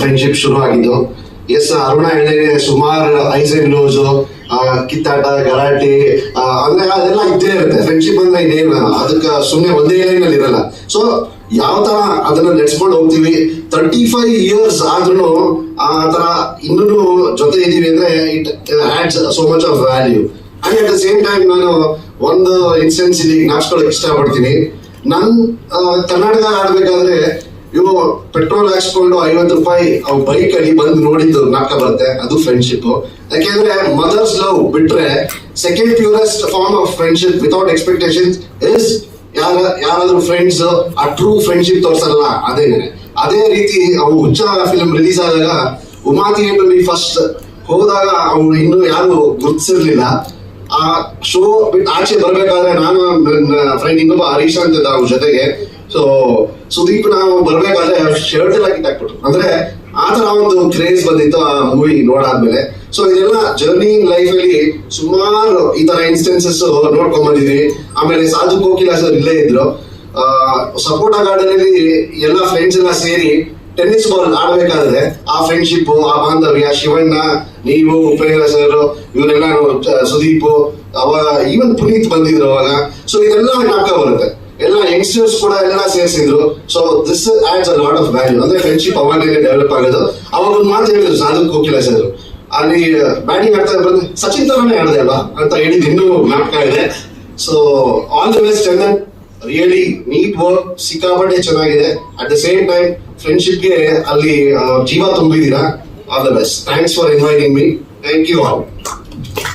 Friendship ಶುರು ಆಗಿದ್ದು. S Aruna ಹೇಳಿದ್ರೆ ಸುಮಾರು ಐಸ್ ಅಂಡ್ ಲೋಸ್ ಕಿತ್ತಾಟ, ಗಲಾಟೆ ಅಂದ್ರೆ ಅದೆಲ್ಲ ಇದ್ದೇ ಇರುತ್ತೆ. ಫ್ರೆಂಡ್ಶಿಪ್ ಅಂದ್ರೆ ಇನ್ನೇನು, ಅದಕ್ಕೆ ಸುಮ್ಮನೆ ಒಂದೇ ಲೈನ್ ಅಲ್ಲಿ ಇರಲ್ಲ. ಸೊ ಯಾವ ತರ ಅದನ್ನ ನಡೆಸ್ಕೊಂಡು ಹೋಗ್ತೀವಿ? ತರ್ಟಿ ಫೈವ್ ಇಯರ್ಸ್ ಆದ್ರೂ, ಆ ತರ ಇನ್ನೂ ಜೊತೆ ಇದೀವಿ ಅಂದ್ರೆ it adds so much of value and at the same time ನಾನು ಒಂದು ಇನ್ಸ್ಟೆನ್ಸ್ ಇಲ್ಲಿ ನಾಚ್ಕೊಳಕ್ ಇಷ್ಟಪಡ್ತೀನಿ. ನನ್ ಕರ್ನಾಟಕ ಆಡ್ಬೇಕಾದ್ರೆ ಇವು ಪೆಟ್ರೋಲ್ ಹಾಕ್ಸ್ಕೊಂಡು ಐವತ್ತು ರೂಪಾಯಿ ಅವ್ ಬೈಕ್ ಅಲ್ಲಿ ಬಂದು ನೋಡಿದ್ದು ನಾಕ ಬರುತ್ತೆ, ಅದು ಫ್ರೆಂಡ್ಶಿಪ್ ಯಾಕೆಂದ್ರೆ ಮದರ್ಸ್ ಲವ್ ಬಿಟ್ರೆ second purest form of friendship without expectation is ಯಾರ, ಯಾರಾದ್ರೂ ಫ್ರೆಂಡ್ಸ್ ಆ ಟ್ರೂ ಫ್ರೆಂಡ್ಶಿಪ್ ತೋರ್ಸಲ್ಲ ಅದೇನೆ ಅದೇ ರೀತಿ ಅವು ಹುಚ್ಚ ಫಿಲ್ಮ್ ರಿಲೀಸ್ ಆದಾಗ ಉಮಾ ಥಿಯೇಟರ್ ಫಸ್ಟ್ ಹೋದಾಗ ಅವ್ರು ಇನ್ನು ಯಾರು ಗುರ್ತಿಸಿರ್ಲಿಲ್ಲ. ಆ ಶೋ ಬಿಟ್ಟು ಆಚೆ ಬರ್ಬೇಕಾದ್ರೆ ನಾನು ನನ್ನ ಫ್ರೆಂಡ್ ಇನ್ನೊಬ್ಬ ಹರೀಶ್ ಅಂತ ಅವ್ರ ಜೊತೆಗೆ. ಸೊ ಸುದೀಪ್, ನಾವು ಬರ್ಬೇಕಾದ್ರೆ ಶರ್ಟ್ ಎಲ್ಲ ಕಿತ್ತಾಕ್ಬಿಟ್ರು ಅಂದ್ರೆ ಆತರ ತರ ಒಂದು ಕ್ರೇಜ್ ಬಂದಿತ್ತು ಆ ಮೂವಿ ನೋಡಾದ್ಮೇಲೆ. ಸೊ ಇದೆಲ್ಲ ಜರ್ನಿ ಲೈಫ್ ಅಲ್ಲಿ ಸುಮಾರು ಈ ತರ ಇನ್ಸ್ಟೆನ್ಸಸ್ ನೋಡ್ಕೊಂಡ್ ಬಂದಿದ್ವಿ. ಆಮೇಲೆ ಸಾಧು ಕೋಕಿಲ ಸರ್ ಇಲ್ಲೇ ಇದ್ರು. ಸಪೋರ್ಟ ಗಾರ್ಡನ್ ಅಲ್ಲಿ ಎಲ್ಲ ಫ್ರೆಂಡ್ಸ್ ಎಲ್ಲ ಸೇರಿ ಟೆನ್ನಿಸ್ ಬಾಲ್ ಆಡ್ಬೇಕಾದ್ರೆ ಆ ಫ್ರೆಂಡ್ಶಿಪ್ ಆ ಬಾಂಧವ್ಯ, ಶಿವಣ್ಣ, ನೀವು, ಉಪೇಂದ್ರ ಸರ್ ಇವರೆಲ್ಲ ಸುದೀಪ್ ಅವಾಗ ಈವನ್ ಪುನೀತ್ ಬಂದಿದ್ರು ಅವಾಗ. ಸೊ ಇದೆಲ್ಲ ನಾಟಕ ಬರುತ್ತೆ. ಎಲ್ಲ ಯಂಗ್ಸ್ಟರ್ಸ್ ಕೂಡ ಎಲ್ಲ ಸೇರಿಸಿದ್ರು. So this adds a lot of value ಅಂದ್ರೆ ಫ್ರೆಂಡ್ಶಿಪ್ ಅವಾಗಲೇ ಡೆವಲಪ್ ಆಗೋದು. ಅವಾಗ ಒಂದು ಮಾತು ಹೇಳಿದ್ರು, ಸಾಧು ಕೋಕಿಲ ಸರ್. ಅಲ್ಲಿ ಬ್ಯಾಟಿಂಗ್ ಆಡ್ತಾ ಇರೋದು ಸಚಿನ್ ತರನೇ ಆಡದೆ ಅಲ್ವಾ? ಅಂತ ಹೇಳಿದ್ ಇನ್ನೂ ನಾಟಕ ಇದೆ. So all the best Chandan. Really neat work ಸಿಕ್ಕಾಪಟ್ಟೆ ಚೆನ್ನಾಗಿದೆ. ಅಟ್ ದ ಸೇಮ್ ಟೈಮ್ ಫ್ರೆಂಡ್ಶಿಪ್ಗೆ ಅಲ್ಲಿ ಜೀವ ತುಂಬಿದೀರಾ all the best thanks for inviting me thank you all